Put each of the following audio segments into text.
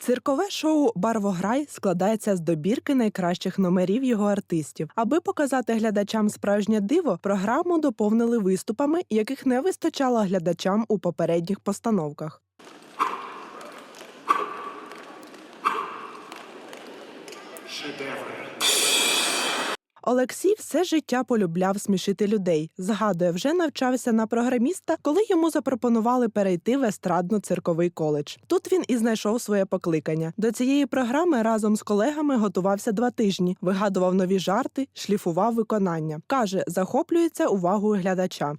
Циркове шоу Барвограй складається з добірки найкращих номерів його артистів. Аби показати глядачам справжнє диво, програму доповнили виступами, яких не вистачало глядачам у попередніх постановках. Олексій все життя полюбляв смішити людей. Згадує, вже навчався на програміста, коли йому запропонували перейти в естрадно-цирковий коледж. Тут він і знайшов своє покликання. До цієї програми разом з колегами готувався два тижні, вигадував нові жарти, шліфував виконання. каже, захоплюється увагою глядача.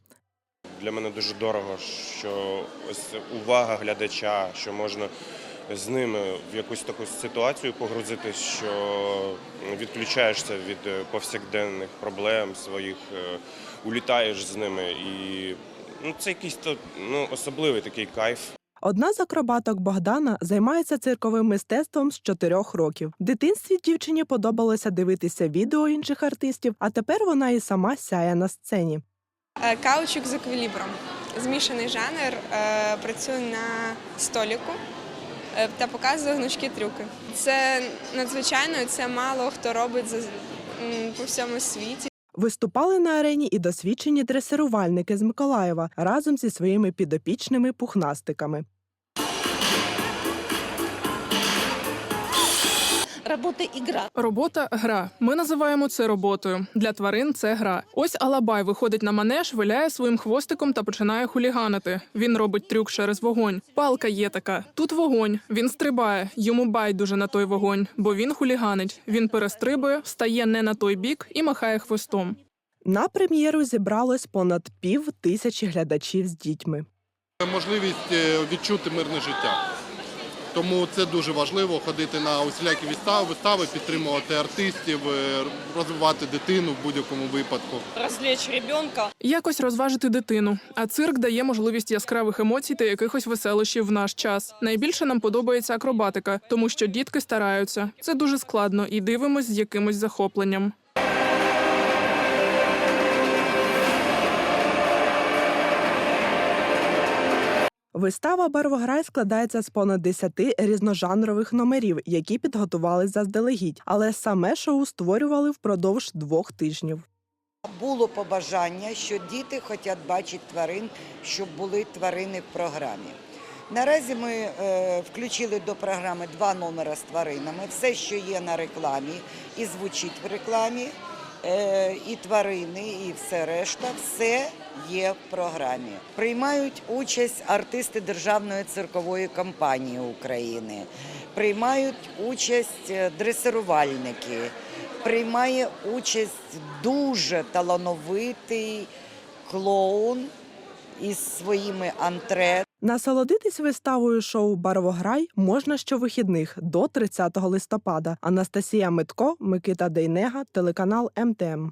Для мене дуже дорого, що ось увага глядача, що можна з ними в якусь таку ситуацію погрузитись, що відключаєшся від е, повсякденних проблем своїх, е, улітаєш з ними. І ну, це якийсь то, ну, особливий такий кайф. Одна з акробаток Богдана займається цирковим мистецтвом з чотирьох років. В дитинстві дівчині подобалося дивитися відео інших артистів, а тепер вона і сама сяє на сцені. Е, Каучук з еквілібром. Змішаний жанр. е, Працюю на століку е, та показую гнучкі трюки. Це надзвичайно, це мало хто робить по всьому світі. Виступали на арені і досвідчені дресирувальники з Миколаєва разом зі своїми підопічними пухнастиками. Робота ігра. Робота гра. Ми називаємо це роботою. Для тварин це гра. Ось Алабай виходить на манеж, виляє своїм хвостиком та починає хуліганити. Він робить трюк через вогонь. Палка є така. Тут вогонь. Він стрибає. Йому байдуже на той вогонь, бо він хуліганить. Він перестрибує, встає не на той бік і махає хвостом. На прем'єру зібралось понад пів тисячі глядачів з дітьми. можливість е, відчути мирне життя. Тому це дуже важливо ходити на усілякі вистави, вистави, підтримувати артистів, е, розвивати дитину в будь-якому випадку. Розвлечь ребенка. Якось розважити дитину. А цирк дає можливість яскравих емоцій та якихось веселощів в наш час. Найбільше нам подобається акробатика, тому що дітки стараються. Це дуже складно і дивимось з якимось захопленням. Вистава Барвограй складається з понад 10 різножанрових номерів, які підготували заздалегідь, але саме шоу створювали впродовж двох тижнів. Було побажання, що діти хочуть бачити тварин, щоб були тварини в програмі. Наразі ми е, включили до програми два номера з тваринами. Все, що є на рекламі і звучить в рекламі, і тварини, і все решта, все є в програмі. Приймають участь артисти Державної циркової компанії України, приймають участь е, дресирувальники, приймає участь дуже талановитий клоун із своїми антре. Насолодитись виставою шоу Барвограй можна щовихідних до 30 листопада. Анастасія Митко, Микита Дейнега, телеканал МТМ.